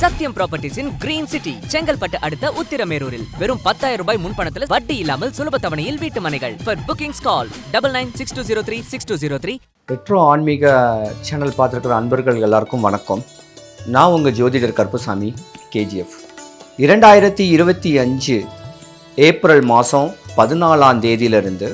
சத்யம் ப்ராப்பர்ட்டிஸின் green city Chengalpattu அடுத்த உத்திரமேரூரில். வெறும் பத்தாயிரம் ரூபாய் முன்பணத்தில் வட்டி இல்லாமல் சுலப தவணையில் வீட்டு மனைகள். For bookings call double nine six two zero three six two zero three Pedro ஆன்மீக சேனல் பார்த்துருக்கிற அன்பர்கள் எல்லாருக்கும் வணக்கம். நான் உங்கள் ஜோதிடர் கருப்புசாமி கேஜிஎஃப் இரண்டாயிரத்தி இருபத்தி அஞ்சு ஏப்ரல் மாதம் பதினாலாம் தேதியிலிருந்து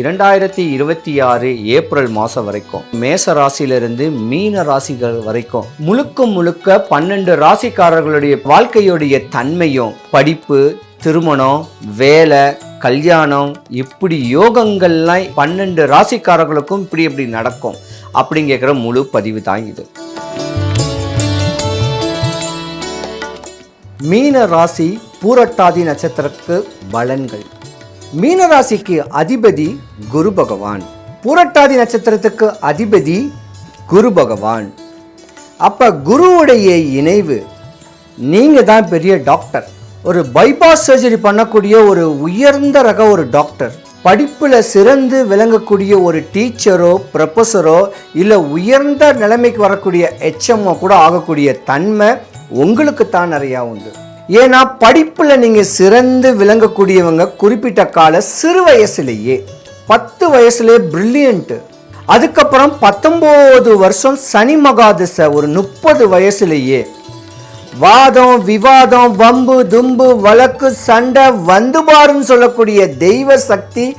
இரண்டாயிரத்தி இருபத்தி ஆறு ஏப்ரல் மாதம் வரைக்கும் மேச ராசியிலிருந்து மீன ராசிகள் வரைக்கும் முழுக்க முழுக்க பன்னெண்டு ராசிக்காரர்களுடைய வாழ்க்கையுடைய தன்மையும் படிப்பு திருமணம் வேலை கல்யாணம் இப்படி யோகங்கள்லாம் பன்னெண்டு ராசிக்காரர்களுக்கும் இப்படி இப்படி நடக்கும் அப்படிங்கிற முழு பதிவு தான் இது. மீன ராசி பூரட்டாதி நட்சத்திரத்துக்கு பலன்கள். மீனராசிக்கு அதிபதி குரு பகவான். பூரட்டாதி நட்சத்திரத்துக்கு அதிபதி குரு பகவான். அப்போ குருவுடைய இணைவு நீங்கள் தான் பெரிய டாக்டர். ஒரு பைபாஸ் சர்ஜரி பண்ணக்கூடிய ஒரு உயர்ந்த ரக ஒரு டாக்டர். படிப்பில் சிறந்து விளங்கக்கூடிய ஒரு டீச்சரோ ப்ரொஃபஸரோ இல்லை உயர்ந்த நிலைமைக்கு வரக்கூடிய எச்எம்ஓ கூட ஆகக்கூடிய தன்மை உங்களுக்கு தான் நிறையா உண்டு. ஏன்னா படிப்பில் நீங்கள் சிறந்து விளங்கக்கூடியவங்க குறிப்பிட்ட கால சிறு வயசுலேயே பத்து வயசுலேயே பிரில்லியண்ட்டு அதுக்கப்புறம் பத்தொம்போது வருஷம் சனி மகாதிசை ஒரு முப்பது வயசுலேயே வாதம் விவாதம் வம்பு தும்பு வழக்கு சண்டை வந்து பாருன்னு சொல்லக்கூடிய தெய்வ சக்தி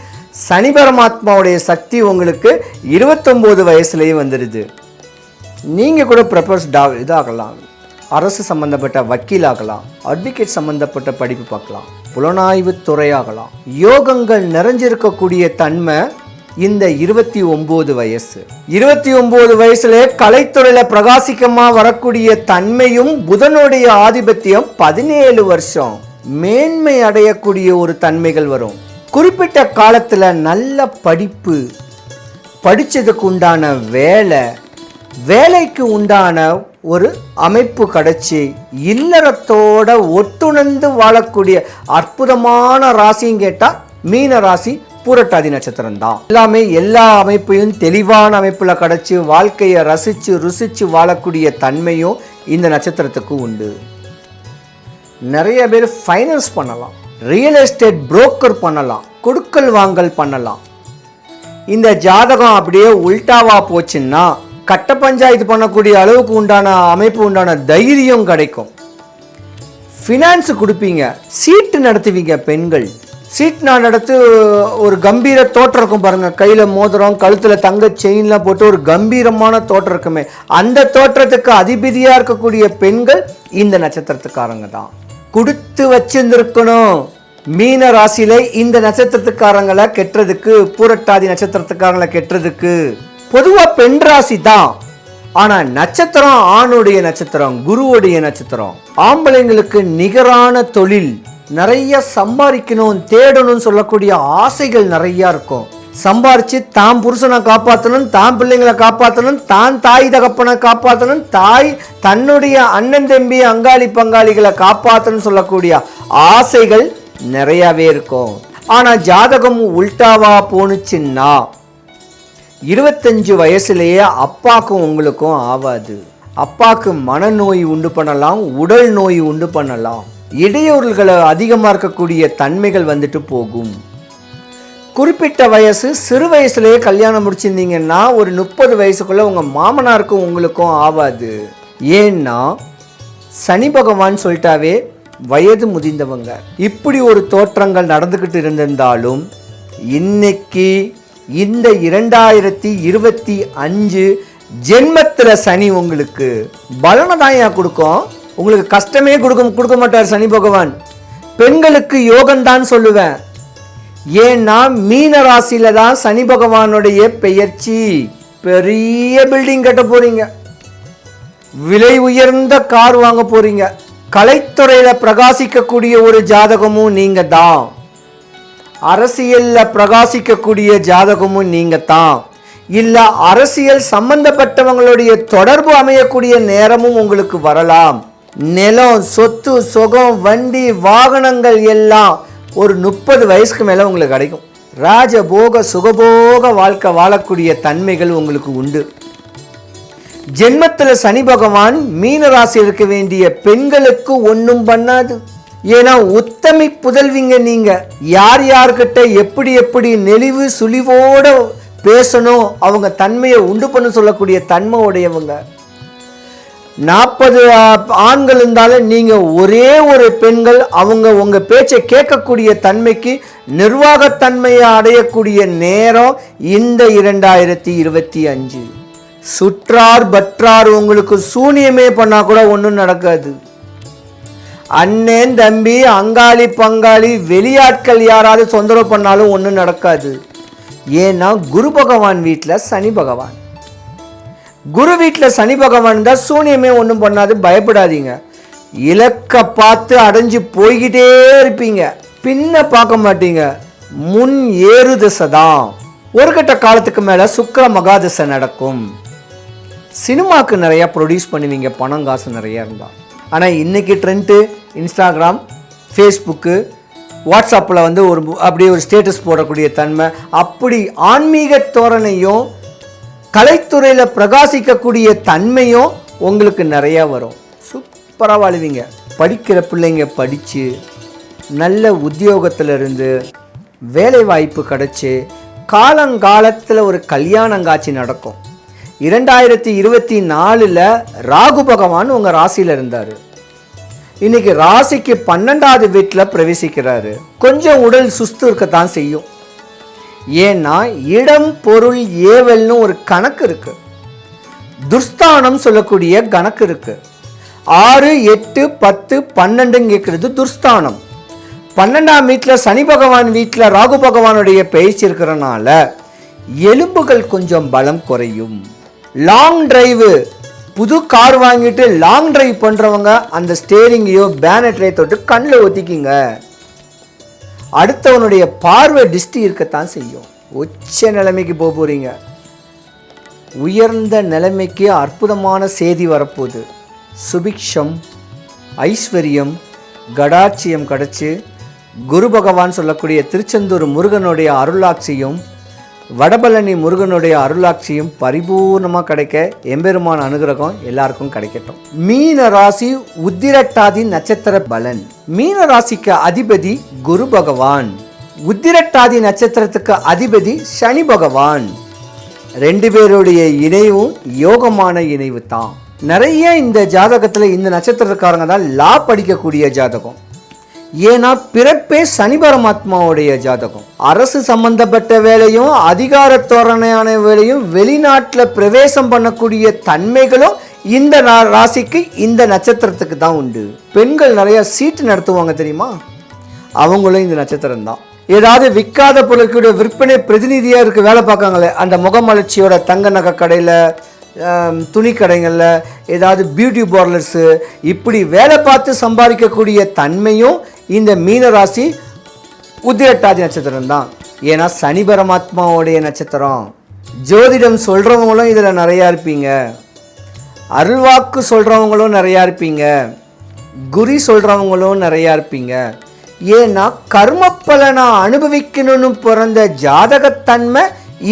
சனி பரமாத்மாவுடைய சக்தி உங்களுக்கு இருபத்தொம்போது வயசுலேயே வந்துடுது. நீங்கள் கூட ப்ரப்பர்ஸ் டா இதாகலாம். அரசு சம்பந்தப்பட்ட வக்கீலாகலாம் அட்வொகேட் சம்பந்தப்பட்ட படிப்பு பார்க்கலாம் புலனாய்வு துறையாகலாம். யோகங்கள் நிறைஞ்சிருக்கக்கூடிய தன்மை இந்த இருபத்தி ஒம்பது வயசு. இருபத்தி ஒம்பது வயசுல கலைத்துறையில பிரகாசிக்கமா வரக்கூடிய தன்மையும் புதனுடைய ஆதிபத்தியம் பதினேழு வருஷம். மேன்மை அடையக்கூடிய ஒரு தன்மைகள் வரும். குறிப்பிட்ட காலத்துல நல்ல படிப்பு படிச்சதுக்கு உண்டான வேலை வேலைக்கு உண்டான ஒரு அமைப்பு கிடச்சி இல்லறத்தோட ஒட்டுணர்ந்து வாழக்கூடிய அற்புதமான ராசின்னு கேட்டால் மீன ராசி பூரட்டாதி நட்சத்திரம் தான். எல்லாமே எல்லா அமைப்பையும் தெளிவான அமைப்பில் கிடச்சி வாழ்க்கையை ரசித்து ருசித்து வாழக்கூடிய தன்மையும் இந்த நட்சத்திரத்துக்கு உண்டு. நிறைய பேர் ஃபைனான்ஸ் பண்ணலாம் ரியல் எஸ்டேட் புரோக்கர் பண்ணலாம் கொடுக்கல் வாங்கல் பண்ணலாம். இந்த ஜாதகம் அப்படியே உல்டாவா போச்சுன்னா கட்ட பஞ்சாயத்து பண்ணக்கூடிய அளவுக்கு உண்டான அமைப்பு உண்டான தைரியம் கிடைக்கும். ஃபினான்ஸ் கொடுப்பீங்க சீட்டு நடத்துவீங்க பெண்கள். சீட் நான் நடத்து ஒரு கம்பீர தோற்றம் இருக்கும் பாருங்கள் கையில் மோதிரம் கழுத்தில் தங்க செயின்லாம் போட்டு ஒரு கம்பீரமான தோற்றம் இருக்குமே. அந்த தோற்றத்துக்கு அதிபதியாக இருக்கக்கூடிய பெண்கள் இந்த நட்சத்திரத்துக்காரங்க தான். கொடுத்து வச்சிருந்துருக்கணும். மீன ராசியில இந்த நட்சத்திரத்துக்காரங்களை கெட்டுறதுக்கு பூரட்டாதி நட்சத்திரத்துக்காரங்களை கெட்டுறதுக்கு. பொதுவாக பெண் ராசி தான். ஆனால் நட்சத்திரம் ஆணுடைய நட்சத்திரம் குருவுடைய நட்சத்திரம். ஆம்பளைங்களுக்கு நிகரான தொழில் நிறைய சம்பாதிக்கணும் தேடணும்னு சொல்லக்கூடிய ஆசைகள் நிறைய இருக்கும். சம்பாரிச்சு தான் புருஷனை காப்பாற்றணும் தான் பிள்ளைங்களை காப்பாற்றணும் தான் தாய் தகப்பனை காப்பாற்றணும் தாய் தன்னுடைய அண்ணன் தம்பி அங்காளி பங்காளிகளை காப்பாற்றணும்னு சொல்லக்கூடிய ஆசைகள் நிறையவே இருக்கும். ஆனால் ஜாதகம் உல்டாவா போணுச்சுன்னா இருபத்தஞ்சு வயசுலேயே அப்பாக்கும் உங்களுக்கும் ஆகாது அப்பாக்கு மனநோய் உண்டு பண்ணலாம் உடல் நோய் உண்டு பண்ணலாம். இடையூறுகளை அதிகமாக இருக்கக்கூடிய தன்மைகள் வந்துட்டு போகும். குறிப்பிட்ட வயசு சிறு வயசுலேயே கல்யாணம் முடிச்சிருந்தீங்கன்னா ஒரு முப்பது வயசுக்குள்ளே உங்கள் மாமனாருக்கும் உங்களுக்கும் ஆகாது ஏன்னா சனி பகவான் சொல்லிட்டாவே வயது முதிர்ந்தவங்க இப்படி ஒரு தோற்றங்கள் நடந்துக்கிட்டு இருந்திருந்தாலும் இன்னைக்கு இந்த இரண்டாயிரத்தி இருபத்தி அஞ்சு ஜென்மத்தில் சனி உங்களுக்கு பலனை தான் ஏன் கொடுக்கும். உங்களுக்கு கஷ்டமே கொடுக்க கொடுக்க மாட்டார் சனி பகவான். பெண்களுக்கு யோகம்தான் சொல்லுவேன். ஏன்னா மீன ராசியில தான் சனி பகவானுடைய பெயர்ச்சி. பெரிய பில்டிங் கட்ட போறீங்க. விலை உயர்ந்த கார் வாங்க போறீங்க. கலைத்துறையில பிரகாசிக்கக்கூடிய ஒரு ஜாதகமும் நீங்க தான் அரசியலில் பிரகாசிக்கக்கூடிய ஜாதகமும் நீங்கள் தான் இல்லை அரசியல் சம்பந்தப்பட்டவங்களுடைய தொடர்பு அமையக்கூடிய நேரமும் உங்களுக்கு வரலாம். நிலம் சொத்து சுகம் வண்டி வாகனங்கள் எல்லாம் ஒரு முப்பது வயசுக்கு மேலே உங்களுக்கு கிடைக்கும். ராஜபோக சுகபோக வாழ்க்கை வாழக்கூடிய தன்மைகள் உங்களுக்கு உண்டு. ஜென்மத்தில் சனி பகவான் மீன ராசி இருக்க வேண்டிய பெண்களுக்கு ஒன்றும் பண்ணாது. ஏன்னா உத்தமி புதல்விங்க நீங்கள் யார் யார்கிட்ட எப்படி எப்படி நெளிவு சுழிவோடு பேசணும் அவங்க தன்மையை உண்டு பண்ண சொல்லக்கூடிய தன்மை உடையவங்க நாற்பது ஆண்கள் இருந்தாலும் நீங்கள் ஒரே ஒரு பெண்கள் அவங்க உங்கள் பேச்சை கேட்கக்கூடிய தன்மைக்கு நிர்வாகத்தன்மையை அடையக்கூடிய நேரம் இந்த இரண்டாயிரத்தி இருபத்தி அஞ்சு. சுற்றார் பற்றார் உங்களுக்கு சூனியமே பண்ணால் கூட ஒன்றும் நடக்காது. அண்ணன் தம்பி அங்காளி பங்காளி வெளியாட்கள் யாராவது தொந்தரவு பண்ணாலும் ஒன்றும் நடக்காது. ஏன்னா குரு பகவான் வீட்டில் சனி பகவான். குரு வீட்டில் சனி பகவான் தான் சூனியமே ஒன்றும் பண்ணாது பயப்படாதீங்க. இலக்க பார்த்து அடைஞ்சு போய்கிட்டே இருப்பீங்க. பின்ன பார்க்க மாட்டீங்க. முன் ஏறு திசை தான். ஒரு கட்ட காலத்துக்கு மேலே சுக்கர மகாதிசை நடக்கும். சினிமாவுக்கு நிறையா ப்ரொடியூஸ் பண்ணுவீங்க பணம் காசு நிறையா இருந்தால் ஆனால் இன்றைக்கி ட்ரெண்ட்டு இன்ஸ்டாகிராம் ஃபேஸ்புக்கு வாட்ஸ்அப்பில் வந்து ஒரு அப்படியே ஒரு ஸ்டேட்டஸ் போடக்கூடிய தன்மை அப்படி ஆன்மீக தோரணையும் கலைத்துறையில் பிரகாசிக்கக்கூடிய தன்மையும் உங்களுக்கு நிறையா வரும். சூப்பராக வாழ்வீங்க. படிக்கிற பிள்ளைங்க படித்து நல்ல உத்தியோகத்தில் இருந்து வேலை வாய்ப்பு கிடச்சி காலங்காலத்தில் ஒரு கல்யாணங்காட்சி நடக்கும். இரண்டாயிரத்தி இருபத்தி நாலில் ராகு பகவான் உங்கள் ராசியில் இருந்தார். இன்னைக்கு ராசிக்கு பன்னெண்டாவது வீட்டில் பிரவேசிக்கிறாரு. கொஞ்சம் உடல் சுஸ்து இருக்கத்தான் செய்யும். ஏன்னா இடம் பொருள் ஏவல்னு ஒரு கணக்கு இருக்கு. துர்ஸ்தானம் சொல்லக்கூடிய கணக்கு இருக்கு. ஆறு எட்டு பத்து பன்னெண்டுன்னு கேட்கறது துர்ஸ்தானம். பன்னெண்டாம் வீட்டில் சனி பகவான் வீட்டில் ராகு பகவானுடைய பேச்சு இருக்கிறனால எலும்புகள் கொஞ்சம் பலம் குறையும். லாங் டிரைவு புது கார் வாங்கிட்டு லாங் டிரைவ் பண்ணுறவங்க அந்த ஸ்டேரிங்கையோ பேனட்லையோ தொட்டு கண்ணில் ஒத்திக்கிங்க. அடுத்தவனுடைய பார்வை டிஸ்டி இருக்கத்தான் செய்யும். உச்ச நிலைமைக்கு போக போகிறீங்க உயர்ந்த நிலைமைக்கு அற்புதமான செய்தி வரப்போகுது. சுபிக்ஷம் ஐஸ்வர்யம் கடாட்சியம் கிடச்சி குரு பகவான் சொல்லக்கூடிய திருச்செந்தூர் முருகனுடைய அருளாட்சியும் வடபழனி முருகனுடைய அருளாட்சியும் பரிபூர்ணமாக கிடைக்க எம்பெருமான் அனுகிரகம் எல்லாருக்கும் கிடைக்கட்டும். மீன ராசி உத்திரட்டாதி நட்சத்திர பலன். மீன ராசிக்கு அதிபதி குரு பகவான். உத்திரட்டாதி நட்சத்திரத்துக்கு அதிபதி சனி பகவான். ரெண்டு பேருடைய இணைவும் யோகமான இணைவு தான். நிறைய இந்த ஜாதகத்தில் இந்த நட்சத்திரக்காரங்க தான் லா படிக்கக்கூடிய ஜாதகம். ஏன்னா பிறப்பே சனி பரமாத்மாவுடைய ஜாதகம். அரசு சம்பந்தப்பட்ட வேலையும் அதிகார தோரணையான வேலையும் வெளிநாட்டில் பிரவேசம் பண்ணக்கூடிய தன்மைகளும் இந்த ராசிக்கு இந்த நட்சத்திரத்துக்கு தான் உண்டு. பெண்கள் நிறைய சீட்டு நடத்துவாங்க தெரியுமா? அவங்களும் இந்த நட்சத்திரம் தான். ஏதாவது விற்காத பொருட்களுடைய விற்பனை பிரதிநிதியாக இருக்க வேலை பார்க்காங்களே அந்த முகமலர்ச்சியோட தங்க நகை கடையில் துணி கடைகளில் ஏதாவது பியூட்டி பார்லர்ஸு இப்படி வேலை பார்த்து சம்பாதிக்கக்கூடிய தன்மையும் இந்த மீனராசி உத்திரட்டாதி நட்சத்திரம் தான். ஏன்னா சனி பரமாத்மாவுடைய நட்சத்திரம். ஜோதிடம் சொல்கிறவங்களும் இதில் நிறையா இருப்பீங்க. அருள்வாக்கு சொல்கிறவங்களும் நிறையா இருப்பீங்க. குறி சொல்கிறவங்களும் நிறையா இருப்பீங்க. ஏன்னா கர்ம பலனை அனுபவிக்கணும்னு பிறந்த ஜாதகத்தன்மை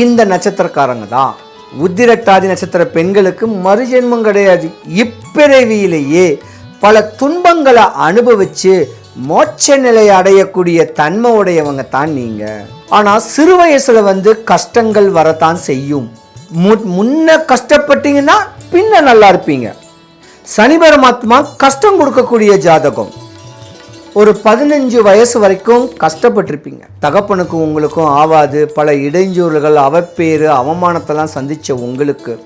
இந்த நட்சத்திரக்காரங்க தான். உத்திரட்டாதி நட்சத்திர பெண்களுக்கு மறுஜென்மம் கிடையாது. இப்பிறவியிலேயே பல துன்பங்களை அனுபவித்து மோட்ச நிலையை அடையக்கூடிய தன்மை உடையவங்க தான் நீங்க. ஆனால் சிறு வயசுல வந்து கஷ்டங்கள் வரத்தான் செய்யும். மு- முன்ன கஷ்டப்பட்டீங்கன்னா பின்ன நல்லா இருப்பீங்க. சனி பரமாத்மா கஷ்டம் கொடுக்கக்கூடிய ஜாதகம். ஒரு பதினஞ்சு வயசு வரைக்கும் கஷ்டப்பட்டிருப்பீங்க. தகப்பனுக்கும் உங்களுக்கும் ஆவாது. பல இடைஞ்சூறுகள் அவப்பேறு அவமானத்தெல்லாம் சந்தித்த உங்களுக்கு.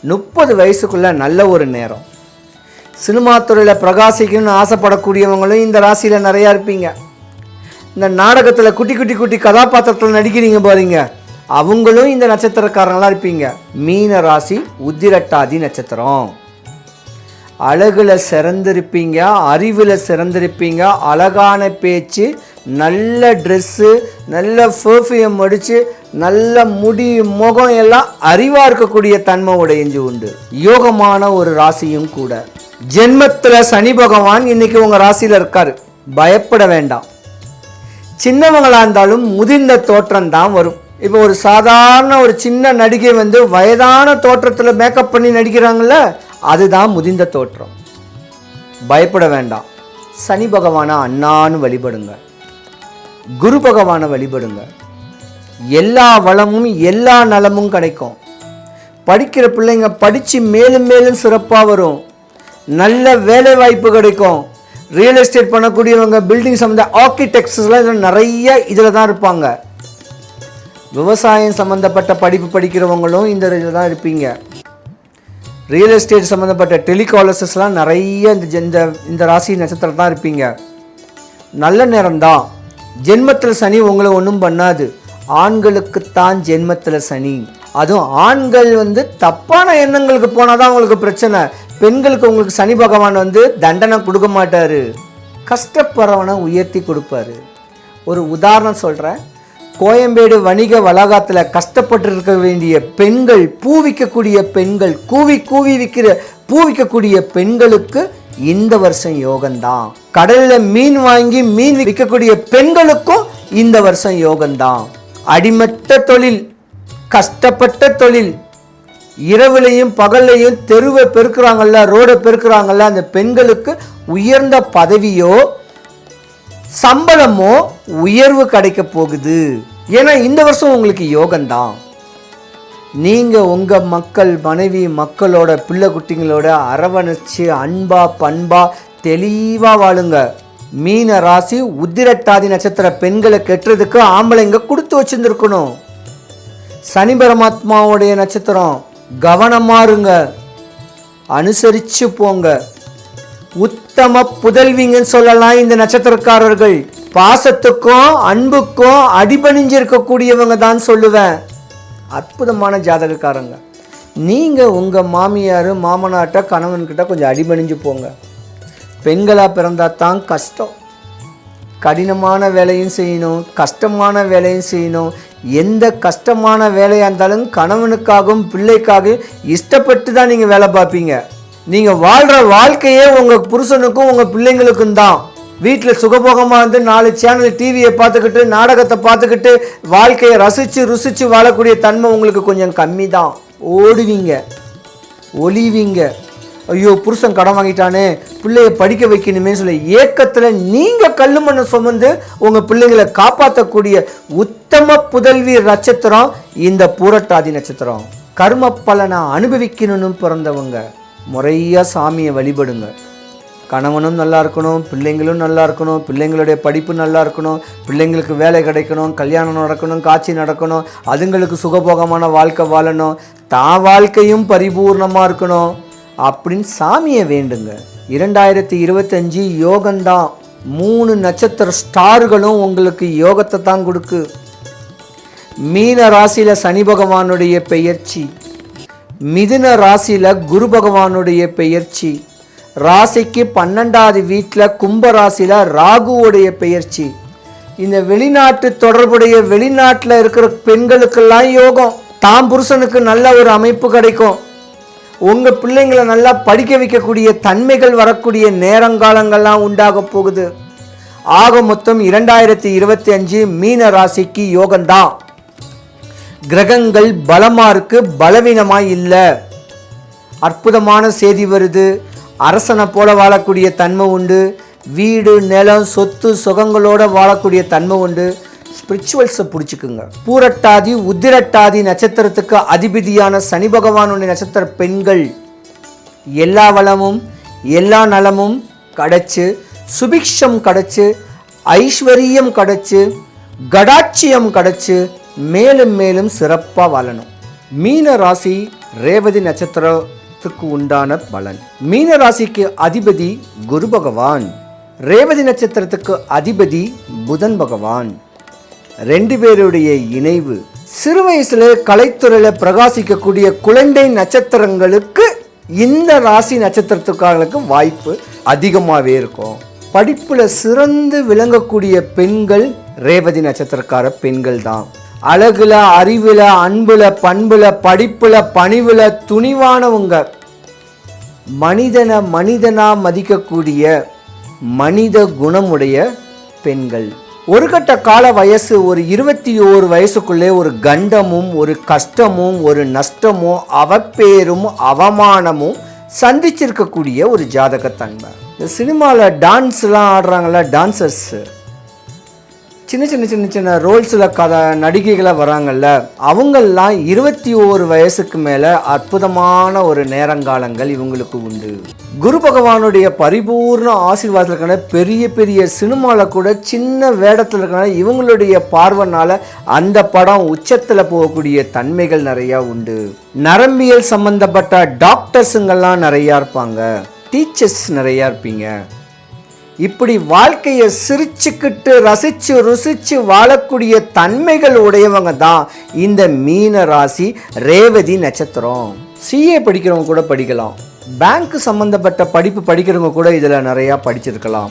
முப்பது வயசுக்குள்ள நல்ல ஒரு நேரம். சினிமா துறையில் பிரகாசிக்கணும்னு ஆசைப்படக்கூடியவங்களும் இந்த ராசியில் நிறையா இருப்பீங்க. இந்த நாடகத்தில் குட்டி குட்டி குட்டி கதாபாத்திரத்தில் நடிக்கிறீங்க பாருங்க. அவங்களும் இந்த நட்சத்திரக்காரங்களாக இருப்பீங்க. மீன ராசி உத்திரட்டாதி நட்சத்திரம். அழகில் சிறந்திருப்பீங்க அறிவில் சிறந்திருப்பீங்க அழகான பேச்சு நல்ல ட்ரெஸ்ஸு நல்ல பெர்ஃப்யூம் அடித்து நல்ல முடி முகம் எல்லாம் அறிவாக இருக்கக்கூடிய தன்மை உடையஞ்சு உண்டு. யோகமான ஒரு ராசியும் கூட. ஜென்மத்தில் சனி பகவான் இன்னைக்கு உங்கள் ராசியில் இருக்கார். பயப்பட வேண்டாம். சின்னவங்களாக இருந்தாலும் முதிர்ந்த தோற்றம் தான் வரும். இப்போ ஒரு சாதாரண ஒரு சின்ன நடிகை வந்து வயதான தோற்றத்தில் மேக்கப் பண்ணி நடிக்கிறாங்கள அதுதான் முதிர்ந்த தோற்றம். பயப்பட வேண்டாம். சனி பகவானை அண்ணான்னு வழிபடுங்க. குரு பகவானை வழிபடுங்க. எல்லா வளமும் எல்லா நலமும் கிடைக்கும். படிக்கிற பிள்ளைங்க படித்து மேலும் மேலும் சிறப்பாக வரும். நல்ல வேலை வாய்ப்பு கிடைக்கும். ரியல் எஸ்டேட் பண்ணக்கூடியவங்க பில்டிங் சம்மந்த ஆர்கிடெக்ட்ஸ்லாம் இதில் நிறைய இதில் தான் இருப்பாங்க. விவசாயம் சம்மந்தப்பட்ட படிப்பு படிக்கிறவங்களும் இந்த இதில் தான் இருப்பீங்க. ரியல் எஸ்டேட் சம்மந்தப்பட்ட டெலிகாலர்ஸஸ்லாம் நிறைய இந்த இந்த இந்த ராசி நட்சத்திரம் தான் இருப்பீங்க. நல்ல நேரம்தான் ஜென்மத்தில் சனி உங்களை ஒன்றும் பண்ணாது. ஆண்களுக்குத்தான் ஜென்மத்தில் சனி. அதுவும் ஆண்கள் வந்து தப்பான எண்ணங்களுக்கு போனால் தான் அவங்களுக்கு பிரச்சனை. பெண்களுக்கு உங்களுக்கு சனி பகவான் வந்து தண்டனை கொடுக்க மாட்டார். கஷ்டப்படுறவனை உயர்த்தி கொடுப்பாரு. ஒரு உதாரணம் சொல்கிறேன் கோயம்பேடு வணிக வளாகத்தில் கஷ்டப்பட்டு இருக்க வேண்டிய பெண்கள் பூ விற்கக்கூடிய பெண்கள் கூவி கூவி விற்கிற பூ விற்கக்கூடிய பெண்களுக்கு இந்த வருஷம் யோகம்தான். கடலில் மீன் வாங்கி மீன் விற்கக்கூடிய பெண்களுக்கும் இந்த வருஷம் யோகம்தான். அடிமட்ட தொழில் கஷ்டப்பட்ட தொழில் இரவுலையும் பகல்லையும் தெருவை பெருக்கிறாங்கல்ல ரோடை பெருக்கிறாங்கல்ல அந்த பெண்களுக்கு உயர்ந்த பதவியோ சம்பளமோ உயர்வு கிடைக்க போகுது. ஏன்னா இந்த வருஷம் உங்களுக்கு யோகம்தான். நீங்கள் உங்கள் மக்கள் மனைவி மக்களோட பிள்ளை குட்டிங்களோட அரவணைச்சு அன்பா பண்பா தெளிவாக வாழுங்க. மீன ராசி உத்திரட்டாதி நட்சத்திர பெண்களை கெட்டுறதுக்கு ஆம்பளைங்க கொடுத்து வச்சிருந்துருக்கணும். சனி பரமாத்மாவுடைய நட்சத்திரம். கவனமா இருங்க அனுசரித்து போங்க உத்தம புதல்விங்கன்னு சொல்லலாம் இந்த நட்சத்திரக்காரர்கள். பாசத்துக்கும் அன்புக்கும் அடிபணிஞ்சு இருக்கக்கூடியவங்க தான் சொல்லுவேன். அற்புதமான ஜாதகக்காரங்க. நீங்கள் உங்கள் மாமியார் மாமனாட்ட கணவன்கிட்ட கொஞ்சம் அடிபணிஞ்சு போங்க பெண்களாக பிறந்தால் தான் கஷ்டம். கடினமான வேலையும் செய்யணும் கஷ்டமான வேலையும் செய்யணும். எந்த கஷ்டமான வேலையாக இருந்தாலும் கணவனுக்காகவும் பிள்ளைக்காகவும் இஷ்டப்பட்டு தான் நீங்கள் வேலை பார்ப்பீங்க. நீங்கள் வாழ்கிற வாழ்க்கையே உங்கள் புருஷனுக்கும் உங்கள் பிள்ளைங்களுக்கும் தான். வீட்டில் சுகபோகமாக இருந்து நாலு சேனல் டிவியை பார்த்துக்கிட்டு நாடகத்தை பார்த்துக்கிட்டு வாழ்க்கையை ரசித்து ருசித்து வாழக்கூடிய தன்மை உங்களுக்கு கொஞ்சம் கம்மி தான் ஓடுவீங்க. ஒளிவீங்க. ஐயோ புருஷன் கடன் வாங்கிட்டானே பிள்ளைய படிக்க வைக்கணுமே சொல்லி ஏக்கத்தில் நீங்கள் கல் மண்ணை சுமந்து உங்கள் பிள்ளைங்களை காப்பாற்றக்கூடிய உத்தம புதல்வி நட்சத்திரம் இந்த பூரட்டாதி நட்சத்திரம். கர்ம பலனை அனுபவிக்கணும்னு பிறந்தவங்க முறையாக சாமியை வழிபடுங்க. கணவனும் நல்லா இருக்கணும் பிள்ளைங்களும் நல்லா இருக்கணும் பிள்ளைங்களுடைய படிப்பு நல்லா இருக்கணும் பிள்ளைங்களுக்கு வேலை கிடைக்கணும் கல்யாணம் நடக்கணும் காட்சி நடக்கணும் அதுங்களுக்கு சுகபோகமான வாழ்க்கை வாழணும் தான் வாழ்க்கையும் பரிபூர்ணமாக இருக்கணும். அப்படின்னு சாமியை வேண்டுங்க. இரண்டாயிரத்தி இருபத்தஞ்சி யோகம்தான் மூணு நட்சத்திர ஸ்டார்களும் உங்களுக்கு யோகத்தை தான் கொடுக்கு. மீன ராசியில் சனி பகவானுடைய பெயர்ச்சி. மிதுன ராசியில் குரு பகவானுடைய பெயர்ச்சி. ராசிக்கு பன்னெண்டாவது வீட்டில் கும்ப ராசியில் ராகுவோடைய பெயர்ச்சி. இந்த வெளிநாட்டு தொடர்புடைய வெளிநாட்டில் இருக்கிற பெண்களுக்கெல்லாம் யோகம். தாம் புருஷனுக்கு நல்ல ஒரு அமைப்பு கிடைக்கும். உங்கள் பிள்ளைங்களை நல்லா படிக்க வைக்கக்கூடிய தன்மைகள் வரக்கூடிய நேரங்காலங்கள்லாம் உண்டாக போகுது. ஆக மொத்தம் இரண்டாயிரத்தி இருபத்தி அஞ்சு மீன ராசிக்கு யோகம்தான். கிரகங்கள் பலமாக இருக்கு பலவீனமாக இல்லை. அற்புதமான செய்தி வருது. அரசனை போல வாழக்கூடிய தன்மை உண்டு. வீடு நிலம் சொத்து சுகங்களோடு வாழக்கூடிய தன்மை உண்டு. ஸ்பிரிச்சுவல்ஸை பிடிச்சிக்குங்க. பூரட்டாதி உத்திரட்டாதி நட்சத்திரத்துக்கு அதிபதியான சனி பகவானுடைய நட்சத்திர பெண்கள் எல்லா வளமும் எல்லா நலமும் கிடச்சி சுபிக்ஷம் கிடச்சி ஐஸ்வர்யம் கிடச்சி கடாட்சியம் கிடச்சி மேலும் மேலும் சிறப்பாக வாழணும். மீன ராசி ரேவதி நட்சத்திரத்துக்கு உண்டான பலன். மீன ராசிக்கு அதிபதி குரு பகவான். ரேவதி நட்சத்திரத்துக்கு அதிபதி புதன் பகவான். ரெண்டு பேருடைய இணைவு. சிறு வயசுல கலைத்துறையில பிரகாசிக்கக்கூடிய குழந்தை நட்சத்திரங்களுக்கு இந்த ராசி நட்சத்திரத்துக்காரங்களுக்கு வாய்ப்பு அதிகமாகவே இருக்கும். படிப்புல சிறந்து விளங்கக்கூடிய பெண்கள் ரேவதி நட்சத்திரக்கார பெண்கள் தான். அழகுல அறிவில் அன்புல பண்புல படிப்புல பணிவுல துணிவானவங்க. மனிதனை மனிதனா மதிக்கக்கூடிய மனித குணமுடைய பெண்கள். ஒரு கட்ட கால வயசு ஒரு இருபத்தி ஓரு வயசுக்குள்ளே ஒரு கண்டமும் ஒரு கஷ்டமும் ஒரு நஷ்டமும் அவப்பேரும் அவமானமும் சந்திச்சிருக்கக்கூடிய ஒரு ஜாதகத்தன்மை. இந்த சினிமாவில் டான்ஸ்லாம் ஆடுறாங்கல்ல டான்சர்ஸு சின்ன சின்ன சின்ன சின்ன ரோல்ஸில் கதை நடிகைகளாக வராங்கல்ல அவங்கெல்லாம் இருபத்தி ஓரு வயசுக்கு மேலே அற்புதமான ஒரு நேரங்காலங்கள் இவங்களுக்கு உண்டு. குரு பகவானுடைய பரிபூர்ண ஆசீர்வாதத்துக்கான பெரிய பெரிய சினிமாவில் கூட சின்ன வேடத்தில் இருக்கிற இவங்களுடைய பார்வைனால அந்த படம் உச்சத்தில் போகக்கூடிய தன்மைகள் நிறையா உண்டு. நரம்பியல் சம்பந்தப்பட்ட டாக்டர்ஸுங்கெல்லாம் நிறையா இருப்பாங்க டீச்சர்ஸ் நிறையா இருப்பீங்க. இப்படி வாழ்க்கையை சிரிச்சுக்கிட்டு ரசித்து ருசித்து வாழக்கூடிய தன்மைகள் உடையவங்க தான் இந்த மீன ராசி ரேவதி நட்சத்திரம். சிஏ படிக்கிறவங்க கூட படிக்கலாம். பேங்க் சம்பந்தப்பட்ட படிப்பு படிக்கிறவங்க கூட இதில் நிறையா படிச்சிருக்கலாம்.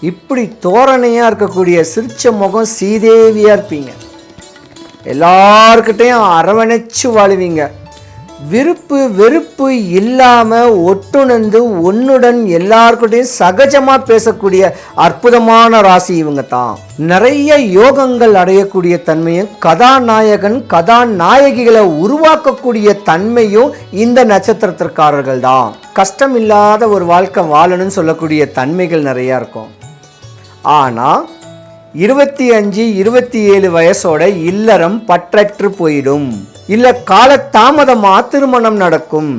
இப்படி தோரணையாக இருக்கக்கூடிய சிரிச்ச முகம் சீதேவியாக இருப்பீங்க. எல்லார்கிட்டையும் அரவணைச்சு வாழுவீங்க. விருப்பு வெறுப்பு இல்லாமல் ஒட்டுணர்ந்து ஒன்றுடன் எல்லாருக்கிட்டையும் சகஜமாக பேசக்கூடிய அற்புதமான ராசி இவங்க தான் நிறைய யோகங்கள் அடையக்கூடிய தன்மையும் கதாநாயகன் கதாநாயகிகளை உருவாக்கக்கூடிய தன்மையும் இந்த நட்சத்திரத்திற்காரர்கள் தான் கஷ்டம் இல்லாத ஒரு வாழ்க்கை வாழணும்னு சொல்லக்கூடிய தன்மைகள் நிறையா இருக்கும். ஆனால் இருபத்தி அஞ்சு இருபத்தி ஏழு வயசோட இல்லறம் பற்றற்று போயிடும். இல்லை காலத்தாமதமாக திருமணம் நடக்கும்.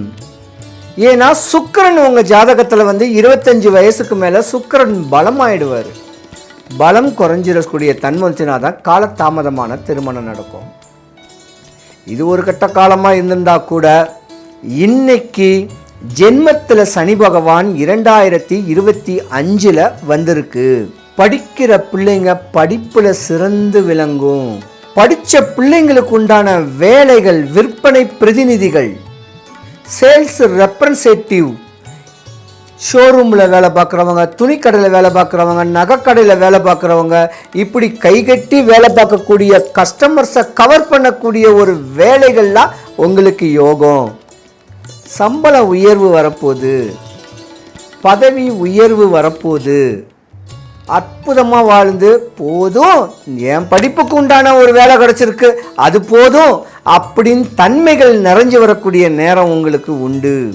ஏன்னா சுக்கிரன் உங்கள் ஜாதகத்தில் வந்து இருபத்தஞ்சி வயசுக்கு மேலே சுக்கிரன் பலமாயிடுவார். பலம் குறைஞ்சிடக்கூடிய தன்மத்தினா தான் காலத்தாமதமான திருமணம் நடக்கும். இது ஒரு கட்ட காலமாக இருந்திருந்தா கூட இன்னைக்கு ஜென்மத்தில் சனி பகவான் இரண்டாயிரத்தி இருபத்தி அஞ்சில் வந்திருக்கு. படிக்கிற பிள்ளைங்க படிப்பில் சிறந்து விளங்கும். படித்த பிள்ளைங்களுக்கு உண்டான வேலைகள் விற்பனை பிரதிநிதிகள் சேல்ஸ் ரெப்ரசன்டேட்டிவ் ஷோரூமில் வேலை பார்க்குறவங்க துணிக்கடையில் வேலை பார்க்குறவங்க நகைக்கடையில் வேலை பார்க்குறவங்க இப்படி கைகட்டி வேலை பார்க்கக்கூடிய கஸ்டமர்ஸை கவர் பண்ணக்கூடிய ஒரு வேலைகள்லாம் உங்களுக்கு யோகம். சம்பள உயர்வு வரப்போகுது. பதவி உயர்வு வரப்போகுது. அற்புதமாக வாழ்ந்து போதும். என் படிப்புக்கு உண்டான ஒரு வேலை கிடச்சிருக்கு. அது போதும். அப்படின்னு தன்மைகள் நிறைஞ்சு வரக்கூடிய நேரம் உங்களுக்கு உண்டு.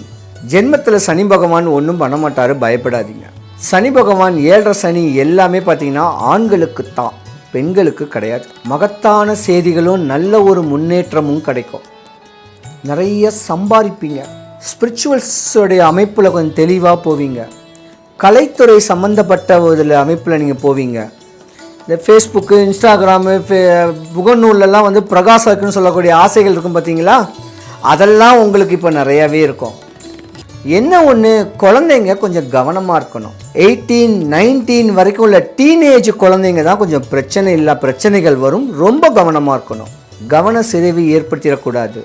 ஜென்மத்தில் சனி பகவான் ஒன்றும் பண்ண மாட்டார். பயப்படாதீங்க. சனி பகவான் ஏழரை சனி எல்லாமே பார்த்தீங்கன்னா ஆண்களுக்கு தான். பெண்களுக்கு கிடையாது. மகத்தான செய்திகளும் நல்ல ஒரு முன்னேற்றமும் கிடைக்கும். நிறைய சம்பாதிப்பீங்க. ஸ்பிரிச்சுவல்ஸோடைய அமைப்பில் கொஞ்சம் தெளிவாக போவீங்க. கலைத்துறை சம்மந்தப்பட்ட இதில் அமைப்பில் நீங்கள் போவீங்க. இந்த ஃபேஸ்புக்கு இன்ஸ்டாகிராமு ஃபே முகநூல்லலாம் வந்து பிரகாசக்குன்னு இருக்குன்னு சொல்லக்கூடிய ஆசைகள் இருக்கும் பார்த்தீங்களா? அதெல்லாம் உங்களுக்கு இப்போ நிறையாவே இருக்கும். என்ன ஒன்று குழந்தைங்க கொஞ்சம் கவனமாக இருக்கணும். எயிட்டீன் நைன்டீன் வரைக்கும் உள்ள டீனேஜ் குழந்தைங்க தான் கொஞ்சம் பிரச்சனை இல்லை பிரச்சனைகள் வரும். ரொம்ப கவனமாக இருக்கணும். கவன சிதைவு ஏற்படுத்திடக்கூடாது.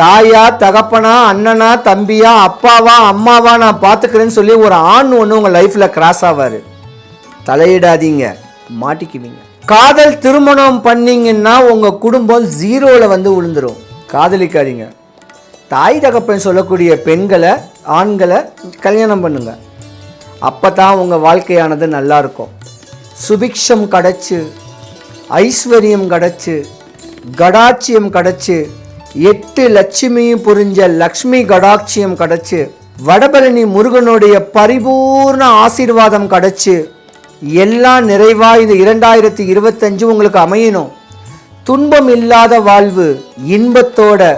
தாயா தகப்பனா அண்ணனா தம்பியா அப்பாவா அம்மாவா நான் பார்த்துக்கிறேன்னு சொல்லி ஒரு ஆண் ஒன்று உங்கள் லைஃப்பில் கிராஸ் ஆவார். தலையிடாதீங்க மாட்டிக்குவீங்க. காதல் திருமணம் பண்ணீங்கன்னா உங்கள் குடும்பம் ஜீரோவில் வந்து விழுந்துடும் காதலிக்காதீங்க. தாய் தகப்பன் சொல்லக்கூடிய பெண்களை ஆண்களை கல்யாணம் பண்ணுங்கள் அப்போ தான் உங்கள் வாழ்க்கையானது நல்லாயிருக்கும் சுபிக்ஷம் கிடச்சி ஐஸ்வர்யம் கிடச்சி கடாட்சியம் கிடச்சி எட்டு லட்சுமியும் புரிஞ்ச லக்ஷ்மி கடாட்சியம் கிடச்சி வடபழனி முருகனுடைய பரிபூர்ண ஆசீர்வாதம் கிடச்சி எல்லாம் நிறைவாக இந்த இரண்டாயிரத்தி இருபத்தஞ்சு உங்களுக்கு அமையணும். துன்பம் இல்லாத வாழ்வு இன்பத்தோட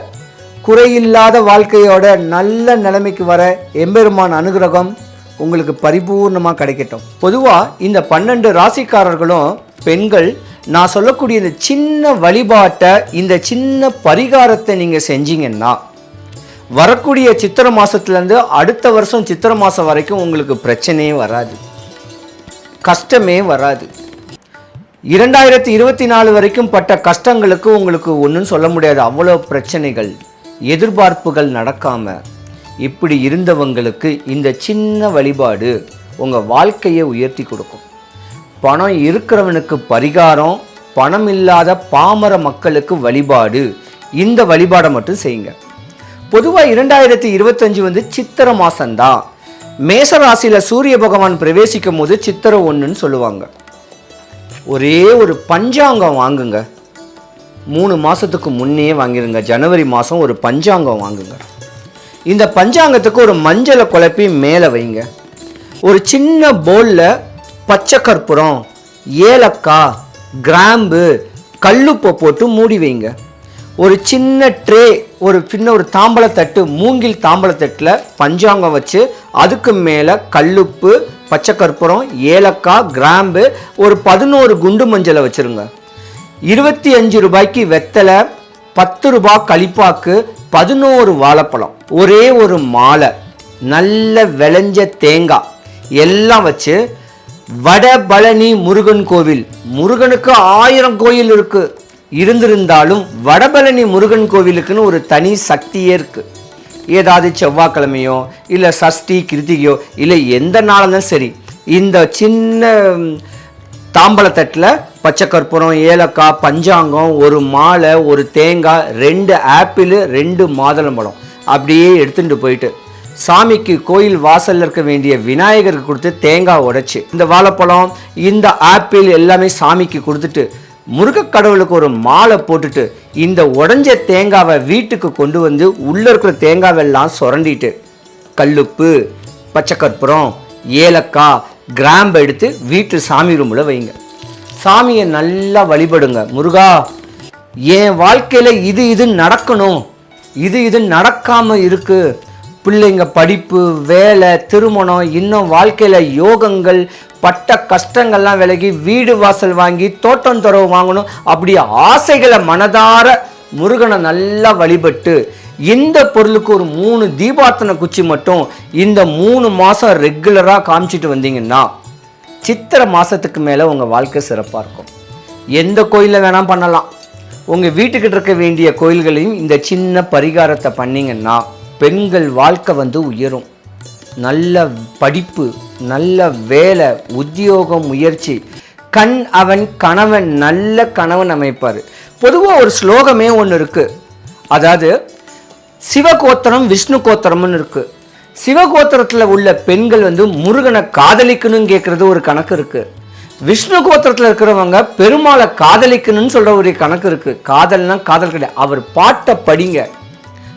குறையில்லாத வாழ்க்கையோட நல்ல நிலைமைக்கு வர எம்பெருமான் அனுகிரகம் உங்களுக்கு பரிபூர்ணமாக கிடைக்கட்டும். பொதுவாக இந்த பன்னெண்டு ராசிக்காரர்களும் பெண்கள் நான் சொல்லக்கூடிய இந்த சின்ன வழிபாட்டை இந்த சின்ன பரிகாரத்தை நீங்கள் செஞ்சீங்கன்னா வரக்கூடிய சித்திரை மாதத்துலேருந்து அடுத்த வருஷம் சித்திரை மாதம் வரைக்கும் உங்களுக்கு பிரச்சனையே வராது. கஷ்டமே வராது. இரண்டாயிரத்தி இருபத்தி நாலு வரைக்கும் பட்ட கஷ்டங்களுக்கு உங்களுக்கு ஒன்றும் சொல்ல முடியாது. அவ்வளோ பிரச்சனைகள் எதிர்பார்ப்புகள் நடக்காமல் இப்படி இருந்தவங்களுக்கு இந்த சின்ன வழிபாடு உங்கள் வாழ்க்கையை உயர்த்தி கொடுக்கும். பணம் இருக்கிறவனுக்கு பரிகாரம் பணம் இல்லாத பாமர மக்களுக்கு வழிபாடு. இந்த வழிபாடை மட்டும் செய்யுங்க. பொதுவாக இரண்டாயிரத்தி இருபத்தஞ்சு வந்து சித்திரை மாசம்தான் மேச ராசியில் சூரிய பகவான் பிரவேசிக்கும் போது சித்திரை ஒன்றுன்னு சொல்லுவாங்க. ஒரே ஒரு பஞ்சாங்கம் வாங்குங்க. மூணு மாதத்துக்கு முன்னே வாங்கிருங்க. ஜனவரி மாதம் ஒரு பஞ்சாங்கம் வாங்குங்க. இந்த பஞ்சாங்கத்துக்கு ஒரு மஞ்சளை குழப்பி மேலே வைங்க. ஒரு சின்ன போலில் பச்சை கற்பூரம் ஏலக்காய் கிராம்பு கல்லுப்பை போட்டு மூடி வைங்க. ஒரு சின்ன ட்ரே ஒரு சின்ன ஒரு தாம்பளத்தட்டு மூங்கில் தாம்பளத்தட்டில் பஞ்சாங்கம் வச்சு அதுக்கு மேலே கல்லுப்பு பச்சை கற்பூரம் ஏலக்காய் கிராம்பு ஒரு பதினோரு குண்டு மஞ்சளை வச்சுருங்க. இருபத்தி அஞ்சு ரூபாய்க்கு வெத்தலை பத்து ரூபாய் களிப்பாக்கு பதினோரு வாழைப்பழம். ஒரே ஒரு மாலை. நல்ல விளைஞ்ச தேங்காய். எல்லாம் வச்சு வடபழனி முருகன் கோவில். முருகனுக்கு ஆயிரம் கோயில் இருக்கு. இருந்திருந்தாலும் வடபழனி முருகன் கோவிலுக்குன்னு ஒரு தனி சக்தியே இருக்கு. ஏதாவது செவ்வாய்க்கிழமையோ இல்லை சஷ்டி கிருத்திகையோ இல்லை எந்த நாளும் சரி இந்த சின்ன தாம்பழத்தட்டில் பச்சை கற்பூரம் ஏலக்காய் பஞ்சாங்கம் ஒரு மாலை ஒரு தேங்காய் ரெண்டு ஆப்பிள் ரெண்டு மாதுளம்பழம் அப்படியே எடுத்துகிட்டு போயிட்டு சாமிக்கு கோயில் வாசலில் இருக்க வேண்டிய விநாயகருக்கு கொடுத்து தேங்காய் உடைச்சு. இந்த வாழைப்பழம் இந்த ஆப்பிள் எல்லாமே சாமிக்கு கொடுத்துட்டு முருகக் கடவுளுக்கு ஒரு மாலை போட்டுட்டு இந்த உடஞ்ச தேங்காவை வீட்டுக்கு கொண்டு வந்து உள்ளே இருக்கிற தேங்காவெல்லாம் சுரண்டிட்டு கல்லுப்பு பச்சைக்கற்பூரம் ஏலக்காய் கிராம்பு எடுத்து வீட்டு சாமி ரூமில் வைங்க. சாமியை நல்லா வழிபடுங்க. முருகா என் வாழ்க்கையில் இது இது நடக்கணும். இது இது நடக்காமல் இருக்குது பிள்ளைங்க படிப்பு வேலை திருமணம் இன்னும் வாழ்க்கையில் யோகங்கள் பட்ட கஷ்டங்கள்லாம் விலகி வீடு வாசல் வாங்கி தோட்டம் துறவு வாங்கணும் அப்படி ஆசைகளை மனதார முருகனை நல்லா வழிபட்டு இந்த பொருளுக்கு ஒரு மூணு தீபார்த்தனை குச்சி மட்டும் இந்த மூணு மாதம் ரெகுலராக காமிச்சிட்டு வந்தீங்கன்னா சித்திரை மாதத்துக்கு மேலே உங்கள் வாழ்க்கை சிறப்பாக இருக்கும். எந்த கோயிலில் வேணால் பண்ணலாம். உங்கள் வீட்டுக்கிட்ட இருக்க வேண்டிய கோயில்களையும் இந்த சின்ன பரிகாரத்தை பண்ணிங்கன்னா பெண்கள் வாழ்க்கை வந்து உயரும். நல்ல படிப்பு நல்ல வேலை உத்தியோகம் முயற்சி. கண் அவன் கணவன் நல்ல கணவன் அமைப்பார். பொதுவாக ஒரு ஸ்லோகமே ஒன்று இருக்குது அதாவது சிவகோத்திரம் விஷ்ணு கோத்திரம்னு இருக்குது சிவகோத்திரத்தில் உள்ள பெண்கள் வந்து முருகனை காதலிக்கணும்னு கேட்குறது ஒரு கணக்கு இருக்குது விஷ்ணு கோத்திரத்தில் இருக்கிறவங்க பெருமாளை காதலிக்கணும்னு சொல்கிற ஒரு கணக்கு இருக்குது காதல்னா காதல் கிடையாது. அவர் பாட்டை படிங்க.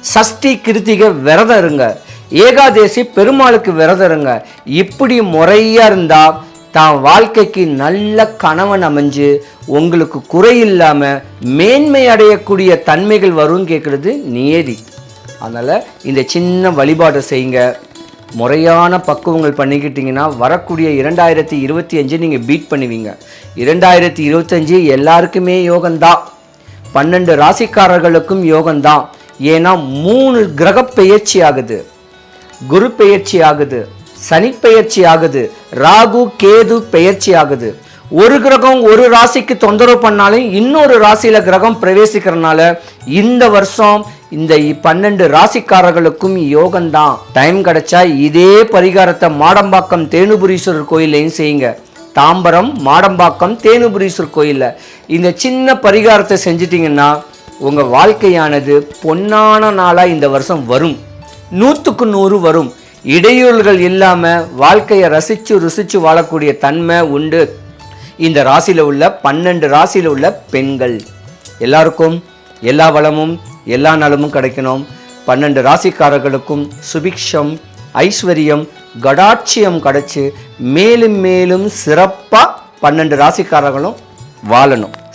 சஷ்டி கிருத்திகை விரதம் இருங்க ஏகாதேசி பெருமாளுக்கு விரதம் இருங்க இப்படி முறையாக இருந்தால் தான் வாழ்க்கைக்கு நல்ல கணவன் அமைஞ்சு உங்களுக்கு குறையில்லாம மேன்மை அடையக்கூடிய தன்மைகள் வரும் கேட்குறது நியதி. அதனால் இந்த சின்ன வழிபாடை செய்யுங்க. முறையான பக்குவங்கள் பண்ணிக்கிட்டிங்கன்னா வரக்கூடிய இரண்டாயிரத்தி இருபத்தி அஞ்சு நீங்கள் பீட் பண்ணுவீங்க. இரண்டாயிரத்தி இருபத்தஞ்சு எல்லாருக்குமே யோகம்தான். பன்னெண்டு ராசிக்காரர்களுக்கும் யோகம்தான். ஏன்னா மூணு கிரக பெயர்ச்சி ஆகுது குரு பெயர்ச்சி ஆகுது சனி பெயர்ச்சி ஆகுது ராகு கேது பெயர்ச்சி ஆகுது ஒரு கிரகம் ஒரு ராசிக்கு தொந்தரவு பண்ணாலும் இன்னொரு ராசியில கிரகம் பிரவேசிக்கிறனால இந்த வருஷம் இந்த பன்னெண்டு ராசிக்காரர்களுக்கும் யோகம்தான். டைம் கிடைச்சா இதே பரிகாரத்தை மாடம்பாக்கம் தேனுபுரீஸ்வரர் கோயிலையும் செய்யுங்க. தாம்பரம் மாடம்பாக்கம் தேனுபுரீஸ்வரர் கோயிலில். இந்த சின்ன பரிகாரத்தை செஞ்சிட்டிங்கன்னா உங்கள் வாழ்க்கையானது பொன்னான நாளாக இந்த வருஷம் வரும். நூற்றுக்கு நூறு வரும். இடையூறுகள் இல்லாமல் வாழ்க்கையை ரசித்து ருசித்து வாழக்கூடிய தன்மை உண்டு. இந்த ராசியில் உள்ள பன்னெண்டு ராசியில் உள்ள பெண்கள். எல்லாருக்கும் எல்லா வளமும் எல்லா நலமும் கிடைக்கணும். பன்னெண்டு ராசிக்காரர்களுக்கும் சுபிக்ஷம் ஐஸ்வர்யம் கடாட்சியம் கிடச்சி மேலும் மேலும் சிறப்பாக பன்னெண்டு ராசிக்காரர்களும் வாழணும்.